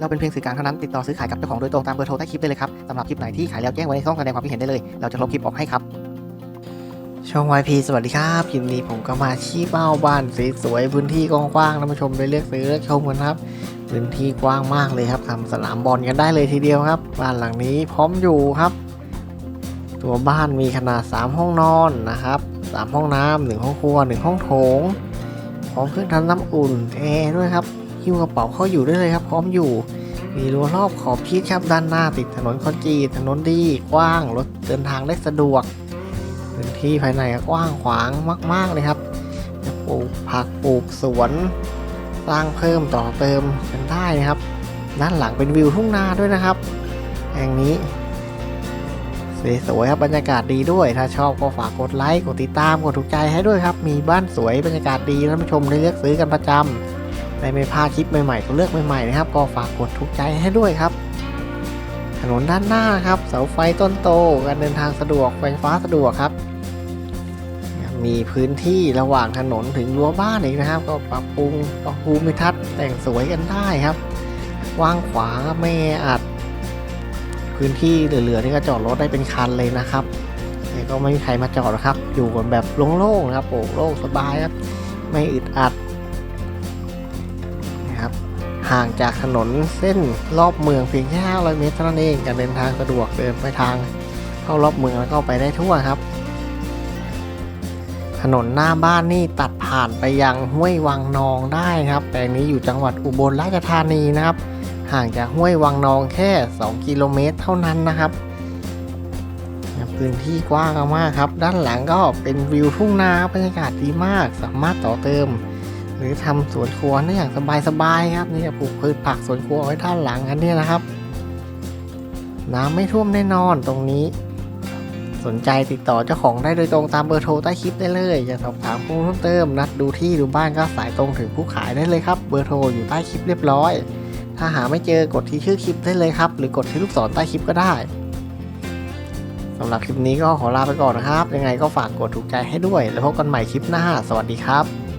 เราเป็นเพียงสื่อกลางเท่านั้นติดต่อซื้อขายกับเจ้าของโดยตรงตามเบอร์โทรใต้คลิปได้เลยครับสำหรับคลิปไหนที่ขายแล้วแจ้งไว้ในช่องแสดงความคิดเห็นได้เลย เราจะลบคลิปออกให้ครับ ช่อง YP สวัสดีครับคลิปนี้ผมก็มาชี้เป้าบ้านสวยๆพื้นที่กว้างๆท่านผู้ชมไปเลือกซื้อเลือกชมกันครับพื้นที่กว้างมากเลยครับทำสนามบอลกันได้เลยทีเดียวครับ บ้านหลังนี้พร้อมอยู่ครับ ตัวบ้านมีขนาด 3 ห้องนอนนะครับ3ห้องน้ำหนึ่งห้องครัวหนึ่งห้องโถงพร้อมเครื่องทำน้ำอุ่นแอร์ด้วยครับ หิ้วกระเป๋าเข้าอยู่ได้เลยครับ พร้อมอยู่ มีรั้วรอบขอบชิดครับด้านหน้าติดถนนคอนกรีตถนนดีกว้างรถเดินทางได้สะดวกพื้นที่ภายในก็กว้างขวางมาก ๆเลยครับจะปลูกผักปลูกสวนสร้างเพิ่มต่อเติมกันได้นะครับ ด้านหลังเป็นวิวทุ่งนาด้วยนะครับ แห่งนี้สวยๆครับบรรยากาศดีด้วย ถ้าชอบก็ฝากกดไลค์กดติดตามกดถูกใจให้ด้วยครับ มีบ้านสวยบรรยากาศดีท่านผู้ชมได้เลือกซื้อกันประจำ ได้ไม่พลาดคลิปใหม่ๆตัวเลือกใหม่ๆนะครับ ก็ฝากกดถูกใจให้ด้วยครับ ถนนด้านหน้าครับ เสาไฟต้นโตการเดินทางสะดวกไฟฟ้าสะดวกครับ มีพื้นที่ระหว่างถนนถึงรั้วบ้านอีกนะครับ ก็ปรับปรุงปรับภูมิทัศน์แต่งสวยกันได้ครับกว้างขวางไม่อัด พื้นที่เหลือๆนี่ก็จอดรถได้เป็นคันเลยนะครับก็ไม่มีใครมาจอดครับ อยู่กันแบบโล่งๆนะครับโปร่งโล่งสบายครับ ไม่อึดอัด ห่างจากถนนเส้นรอบเมืองเพียงแค่ 500 เมตรเท่านั้นเองการเดินทางสะดวกเดินไปทางเข้ารอบเมืองแล้วก็ไปได้ทั่วครับ ถนนหน้าบ้านนี่ตัดผ่านไปยังห้วยวังนองได้ครับ แปลงนี้อยู่จังหวัดอุบลราชธานีนะครับ ห่างจากห้วยวังนองแค่ 2 กิโลเมตรเท่านั้นนะครับพื้นที่กว้างมากครับ ด้านหลังก็เป็นวิวทุ่งนาบรรยากาศดีมาก สามารถต่อเติม หรือทำสวนครัวได้อย่างสบายๆครับนี่จะปลูกพืชผักสวนครัวไว้ด้านหลังกันนี่นะครับ น้ำไม่ท่วมแน่นอนตรงนี้ สนใจติดต่อเจ้าของได้โดยตรงตามเบอร์โทรใต้คลิปได้เลยจะสอบถามเพิ่มเติม นัดดูที่ดูบ้านก็สายตรงถึงผู้ขายได้เลยครับ เบอร์โทรอยู่ใต้คลิปเรียบร้อย ถ้าหาไม่เจอกดที่ชื่อคลิปได้เลยครับ หรือกดที่ลูกศรใต้คลิปก็ได้สำหรับคลิปนี้ก็ขอลาไปก่อนนะครับ ยังไงก็ฝากกดถูกใจให้ด้วย แล้วพบกันใหม่คลิปหน้า สวัสดีครับ